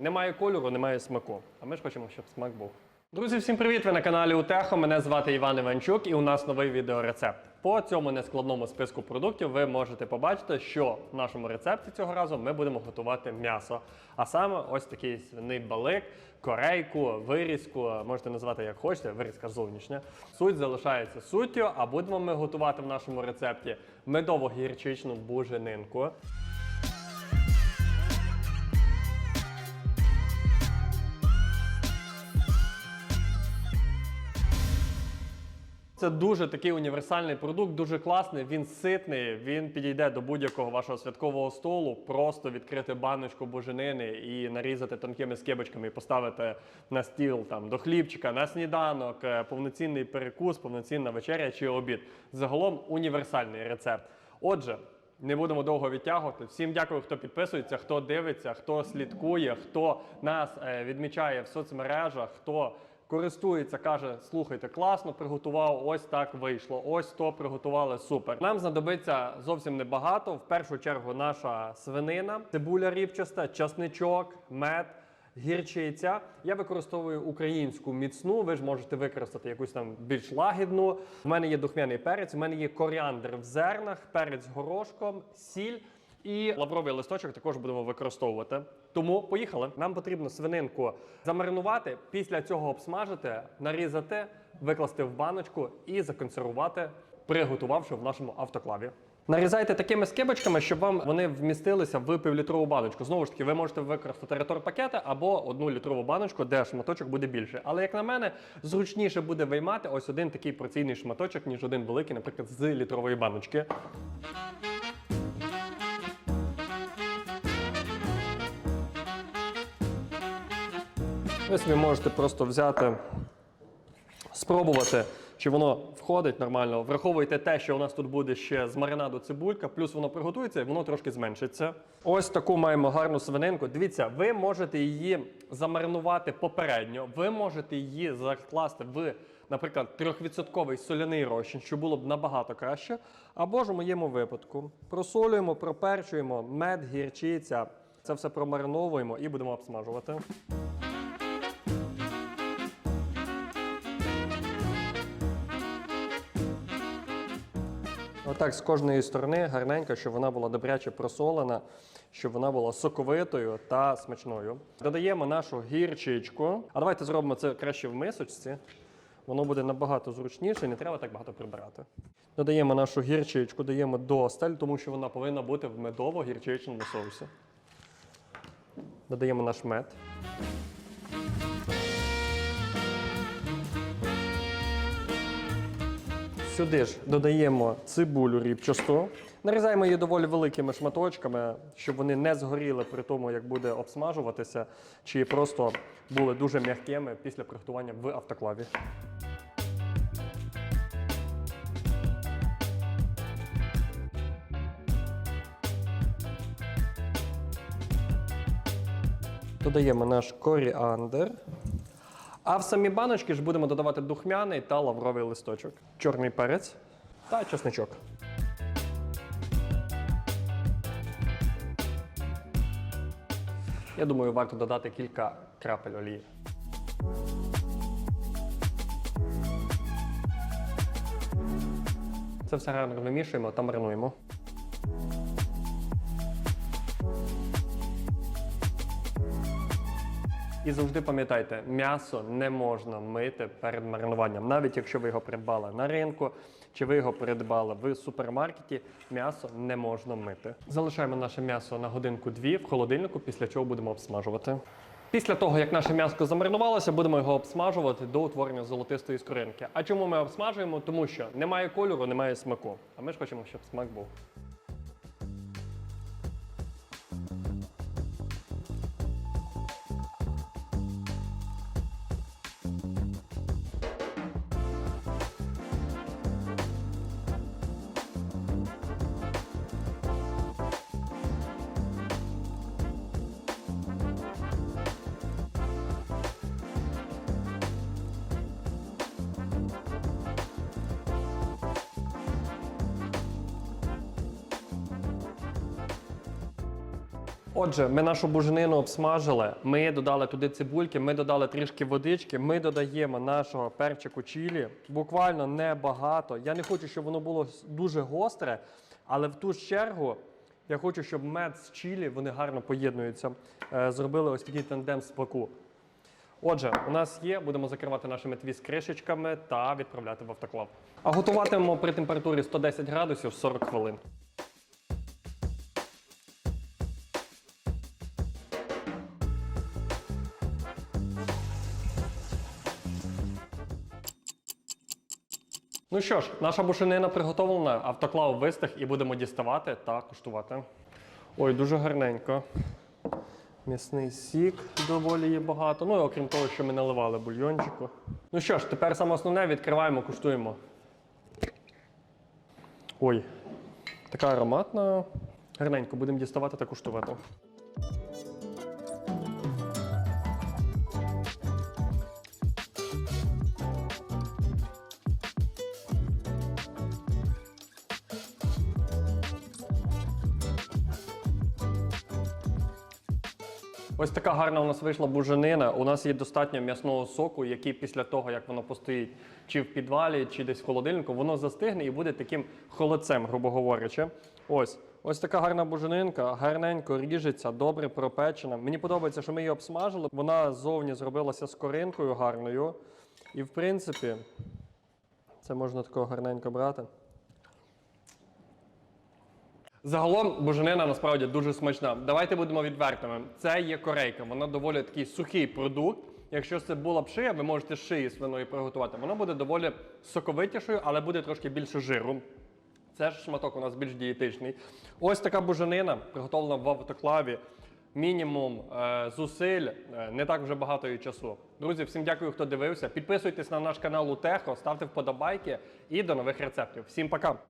Немає кольору, немає смаку. А ми ж хочемо, щоб смак був. Друзі, всім привіт! Ви на каналі Утехо. Мене звати Іван Іванчук, і у нас новий відеорецепт. По цьому нескладному списку продуктів ви можете побачити, що в нашому рецепті цього разу ми будемо готувати м'ясо. А саме ось такий свиний балик, корейку, вирізку, можете назвати як хочете, вирізка зовнішня. Суть залишається суттю, а будемо ми готувати в нашому рецепті медово-гірчичну буженинку. Це дуже такий універсальний продукт, дуже класний. Він ситний. Він підійде до будь-якого вашого святкового столу. Просто відкрити баночку буженини і нарізати тонкими скибочками і поставити на стіл там до хлібчика, на сніданок, е, повноцінний перекус, повноцінна вечеря чи обід. Загалом універсальний рецепт. Отже. Не будемо довго відтягувати. Всім дякую, хто підписується, хто дивиться, хто слідкує, хто нас е, відмічає в соцмережах, хто користується, каже: слухайте, класно приготував, ось так вийшло. Ось то приготували супер. Нам знадобиться зовсім небагато. В першу чергу наша свинина, цибуля рівчаста, часничок, мед. Гірчиця. Я використовую українську міцну. Ви ж можете використати якусь там більш лагідну. У мене є духмяний перець, у мене є коріандр в зернах, перець горошком, сіль. І лавровий листочок також будемо використовувати. Тому поїхали. Нам потрібно свининку замаринувати, після цього обсмажити, нарізати, викласти в баночку і законсервувати, приготувавши в нашому автоклаві. Нарізайте такими скибочками, щоб вам вони вмістилися в півлітрову баночку. Знову ж таки, ви можете використати ретор-пакети або одну літрову баночку, де шматочок буде більше. Але як на мене, зручніше буде виймати ось один такий порційний шматочок, ніж один великий, наприклад, з літрової баночки. Ви собі можете просто взяти, спробувати, чи воно входить нормально. Враховуйте те, що у нас тут буде ще з маринаду цибулька, плюс воно приготується і воно трошки зменшиться. Ось таку маємо гарну свининку. Дивіться, ви можете її замаринувати попередньо, ви можете її закласти в, наприклад, 3% соляний розчин, що було б набагато краще. Або ж у моєму випадку просолюємо, проперчуємо мед, гірчиця. Це все промариновуємо і будемо обсмажувати. Отак з кожної сторони гарненько, щоб вона була добряче просолена, щоб вона була соковитою та смачною. Додаємо нашу гірчичку. А давайте зробимо це краще в мисочці. Воно буде набагато зручніше, не треба так багато прибирати. Додаємо нашу гірчичку, даємо досталь, тому що вона повинна бути в медово-гірчичному соусі. Додаємо наш мед. Сюди ж додаємо цибулю рібчасту. Нарізаємо її доволі великими шматочками, щоб вони не згоріли при тому, як буде обсмажуватися, чи просто були дуже м'якими після приготування в автоклаві. Додаємо наш коріандр. А в самі баночки ж будемо додавати духмяний та лавровий листочок, чорний перець та чесничок. Я думаю, варто додати кілька крапель олії. Це все гарно вимішуємо та маринуємо. І завжди пам'ятайте, м'ясо не можна мити перед маринуванням. Навіть якщо ви його придбали на ринку чи ви його придбали в супермаркеті, м'ясо не можна мити. Залишаємо наше м'ясо на годинку-дві в холодильнику, після чого будемо обсмажувати. Після того, як наше м'ясо замаринувалося, будемо його обсмажувати до утворення золотистої скоринки. А чому ми обсмажуємо? Тому що немає кольору, немає смаку. А ми ж хочемо, щоб смак був. Отже, ми нашу буженину обсмажили, ми додали туди цибульки, ми додали трішки водички, ми додаємо нашого перчику чилі. Буквально небагато. Я не хочу, щоб воно було дуже гостре, але в ту ж чергу я хочу, щоб мед з чилі вони гарно поєднуються. Е, Зробили ось такий тандем смаку. Отже, у нас є, будемо закривати нашими твіст кришечками та відправляти в автоклав. А готуватимемо при температурі 110 градусів 40 хвилин. Ну що ж, наша бушенина приготовлена, автоклав вистих і будемо діставати та куштувати. Ой, дуже гарненько. М'ясний сік доволі є багато. Ну і окрім того, що ми наливали бульйончику. Ну що ж, тепер саме основне відкриваємо, куштуємо. Ой, така ароматна. Гарненько, будемо діставати та куштувати. Ось така гарна у нас вийшла буженина. У нас є достатньо м'ясного соку, який після того, як воно постоїть чи в підвалі, чи десь в холодильнику, воно застигне і буде таким холодцем, грубо говорячи. Ось. Ось така гарна буженинка, гарненько ріжеться, добре пропечена. Мені подобається, що ми її обсмажили. Вона ззовні зробилася скоринкою гарною. І в принципі, це можна такого гарненько брати. Загалом буженина насправді дуже смачна. Давайте будемо відвертими. Це є корейка, вона доволі такий сухий продукт. Якщо це була б шия, ви можете шиї свиної приготувати. Воно буде доволі соковитішою, але буде трошки більше жиру. Це ж шматок у нас більш дієтичний. Ось така буженина, приготовлена в автоклаві. Мінімум е, зусиль, е, не так вже багато і часу. Друзі, всім дякую, хто дивився. Підписуйтесь на наш канал Утехо, ставте вподобайки і до нових рецептів. Всім пока!